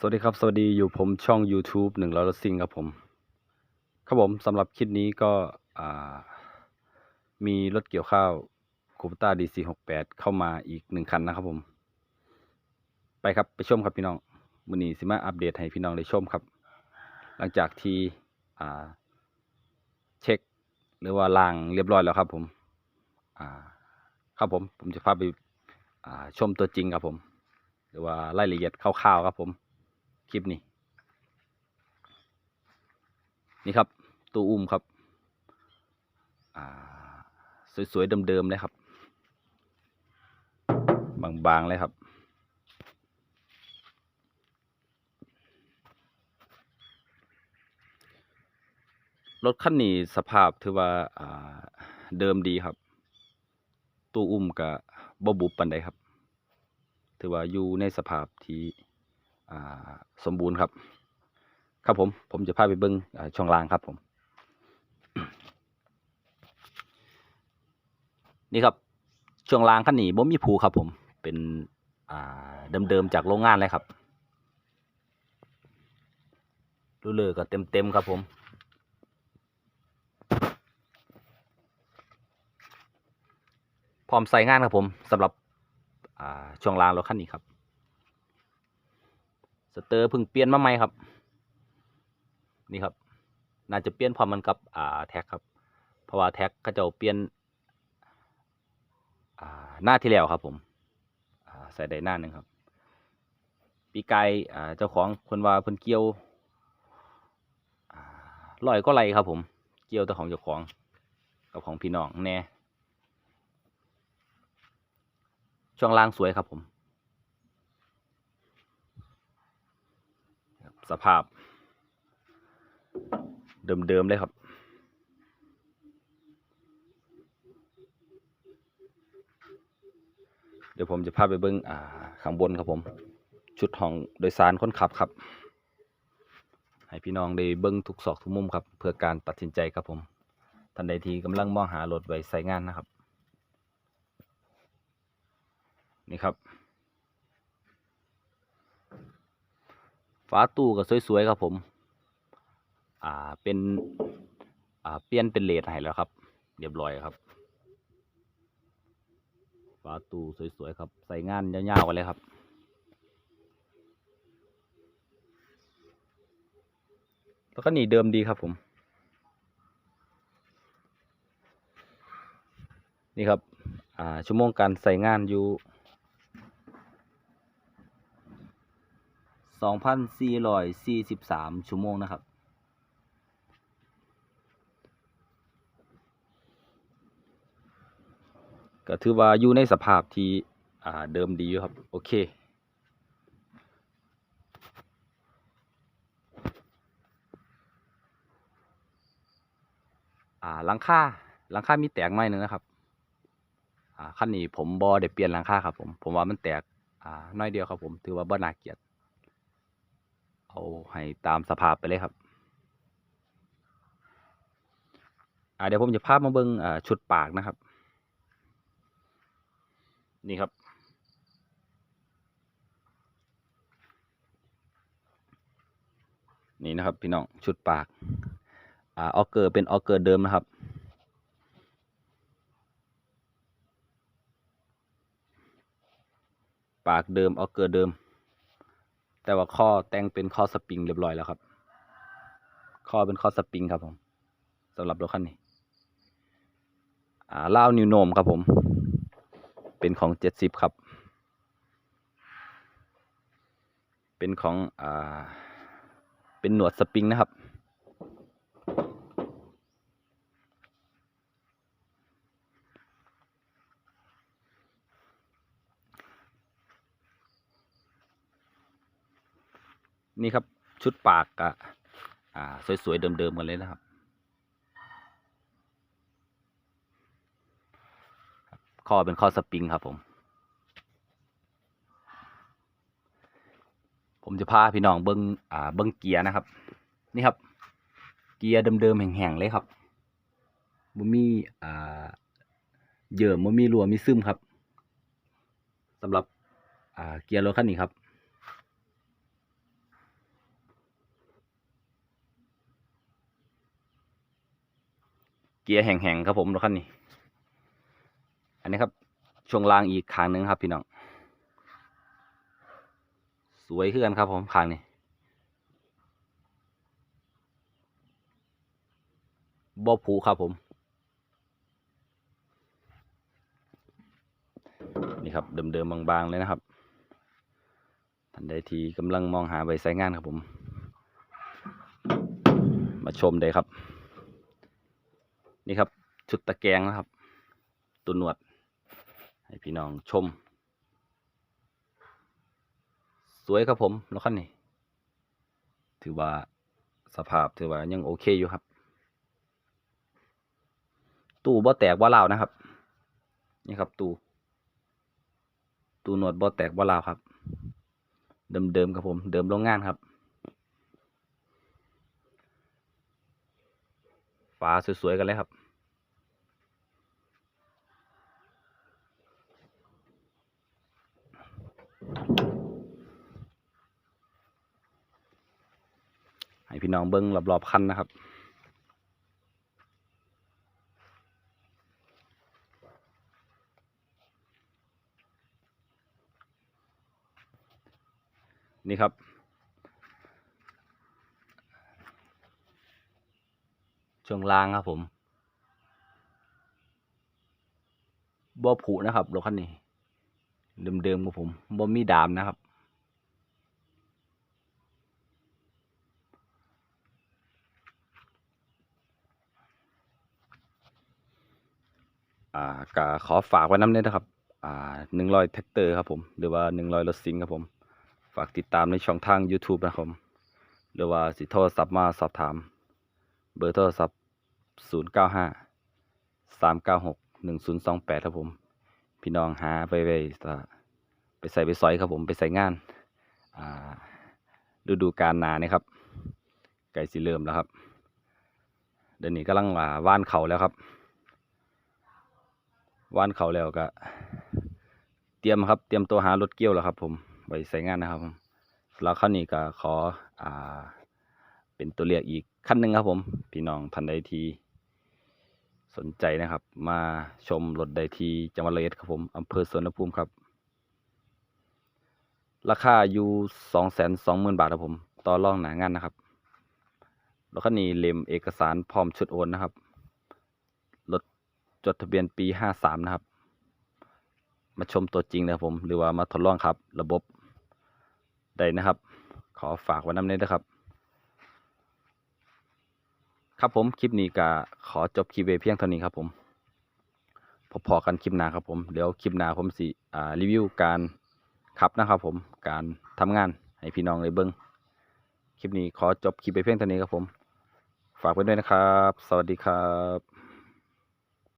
สวัสดีครับ สวัสดีอยู่ผมช่อง YouTube หนึ่งร้อยรถซิ่งครับผม ครับผมสำหรับคลิปนี้ก็มีรถเกี่ยวข้าวคูปต้า DC หกแปดเข้ามาอีกหนึ่งคันนะครับผม ไปครับไปชมครับพี่น้องมือนีสิมาอัปเดตให้พี่น้องได้ชมครับ หลังจากที่เช็คหรือว่าล้างเรียบร้อยแล้วครับผมครับผมผมจะพาไปชมตัวจริงครับผม หรือว่ารายละเอียดคร่าวๆครับผม คลิปนี้นี่ครับตู้อุ้มครับสวยๆเดิมๆเลยครับ บางๆเลยครับรถคันนี้สภาพถือว่าาเดิมดีครับ ตู้อุ้มกับบบุบปันใดครับ ถือว่าอยู่ในสภาพที่ สมบูรณ์ครับ ครับผม ผมจะพาไปเบิ้งช่องล่างครับผม นี่ครับช่วงล่างคันนี้บ่มีผูครับผมเป็นเดิมๆจากโรงงานเลยครับรูเลอร์ก็เต็มๆครับผมพร้อมใส่งานครับผมสำหรับช่วงล่างรถคันนี้ครับ เตอร์เพิ่งเปลี่ยนมาใหม่ครับ นี่ครับ น่าจะเปลี่ยนพร้อมมันกับอ่าแท็กครับ เพราะว่าแท็กเขาจะเปลี่ยนอ่าหน้าที่แล้วครับ ผมอ่าใส่ได้หน้าหนึ่งครับ ปีกายอ่าเจ้าของคนว่าเพิ่นเกี่ยวอ่าร้อยก็ไรครับ ผม เกี่ยวแต่ของเจ้าของกับของพี่น้องแน่ช่วงล่างสวยครับผม สภาพ เดิมๆเลยครับ เดี๋ยวผมจะพาไปเบิ้งอ่าข้างบนครับผม ชุดห้องโดยสารคนขับครับ ให้พี่น้องได้เบิ้งทุกซอกทุกมุมครับ เพื่อการตัดสินใจครับผมท่านใดที่กำลังมองหารถไว้ใส่งานนะครับ นี่ครับ ฝาตู้ก็สวยๆครับผม อ่า เป็น อ่า เปลี่ยนเป็นเลดให้แล้วครับ เรียบร้อยครับ ฝาตู้สวยๆครับ ใส่งานยาวๆกันเลยครับ แล้วก็หนีเดิมดีครับผม นี่ครับ อ่า ชั่วโมงการใส่งานอยู่ สองพันสี่ร้อยสี่สิบสามชั่วโมงนะครับ ก็ถือว่าอยู่ในสภาพที่อ่าเดิมดีอยู่ครับ โอเค อ่าหลังคาหลังคามีแตกไหมหนึ่งนะครับ อ่าคันนี้ผมบอได้เปลี่ยนหลังคาครับผม ผมว่ามันแตก อ่าน้อยเดียวครับผม ถือว่าบ่น่าเกียด เอาให้ตามสภาพไปเลยครับเดี๋ยวผมจะพาพมาเบิ่งชุดปากนะครับ นี่ครับ นี่นะครับพี่น้องชุดปากออกเกอร์เป็นออกเกอร์เดิมนะครับปากเดิมออกเกอร์เดิม แต่ว่าข้อแต่งเป็นข้อสปริงเรียบร้อยแล้วครับ ข้อเป็นข้อสปริงครับผมสำหรับรถคันนี้ อ่าล่าวนิวโนมครับผม เป็นของเจ็ดสิบครับ เป็นของอ่าเป็นหนวดสปริงนะครับ นี่ครับชุดปากอะอ่าสวย ๆ เดิม ๆ กันเลยนะครับ ข้อเป็นข้อสปริงครับผม ผมจะพาพี่น้องเบิ้งอ่าเบิ้งเกียร์นะครับ นี่ครับ เกียร์เดิม ๆ แห้งๆ เลยครับบ่มีอ่าเยื่อบ่มีรัวมีซึมครับสำหรับอ่าเกียร์รถคันนี้ครับ เกียร์แห้งๆครับผมรถคันนี้ อันนี้ครับช่วงล่างอีกคางหนึ่งครับพี่น้อง สวยขึ้นกันครับผมคางนี้บอผูครับผม นี่ครับเดิมๆบางๆเลยนะครับท่านใดที่กำลังมองหาใบไซงานครับผม มาชมได้ครับ นี่ครับ ชุดตะแกรงนะครับ ตัวหนวด ให้พี่น้องชม สวยครับผมรถคันนี้ถือว่าสภาพถือว่ายังโอเคอยู่ครับ ตู้บ่แตกบ่ลาวนะครับ นี่ครับ ตู้ตู้หนวดบ่แตกบ่ลาวครับ เดิมๆครับผม เดิมโรงงานครับฝาสวยๆกันเลยครับ ให้พี่น้องเบิ้งรอบๆคันนะครับนี่ครับ ช่วงล่างครับผมบ่ผุนะครับรถคันนี้ เดิมๆของผมบ่มีดามนะครับ อ่าก็ขอฝากไว้น้ำเน้นะครับ อ่าหนึ่งร้อยแท็กเตอร์ครับผม หรือว่าหนึ่งร้อยรถซิงค์ครับผม ฝากติดตามในช่องทาง YouTube นะครับผมหรือว่าสิโทรศัพท์มาสอบถาม เบอร์โทรศัพท์ 0 9 5 3 9 6 1 0 2 8 ครับผม พี่น้องหาไปไปไปใส่ไปซอยครับผมไปใส่งานอ่าฤดูกาลนานี่ครับ ไก่สิเริ่มแล้วครับ เดี๋ยวนี้กำลังว่าว่านเขาแล้วครับ ว่านเขาแล้วก็ เตรียมครับเตรียมตัวหารถเกี่ยวแล้วครับ ผมไว้ใส่งานนะครับผมแล้วคราวนี้ก็ขออ่าเป็นตัวเลือกอีกขั้นหนึ่งครับผม พี่น้องท่านใดที่ สนใจนะครับ มาชมรถใดทีจังหวัดระยครับผมอำเภอสวนภูมิครับ ราคาอยู่สองแสนสองหมื่นบาทครับผม ต่อรองหนางานนะครับรถคันนี้เล่มเอกสารพร้อมชุดโอนนะครับรถจดทะเบียนปีห้าสามนะครับ มาชมตัวจริงนะครับผม หรือว่ามาทดลองครับ ระบบใดนะครับ ขอฝากไว้น้ำเน้นะครับ ครับผมคลิปนี้ก็ขอจบคลิปไว้เพียงเท่านี้ครับผมพอพอกันคลิปหน้าครับผมเดี๋ยวคลิปหน้าผมสิอ่ารีวิวการขับนะครับผมการทำงานให้พี่น้องเลยเบิ้งคลิปนี้ขอจบคลิปไปเพียงเท่านี้ครับผม ฝากไว้ด้วยนะครับ สวัสดีครับ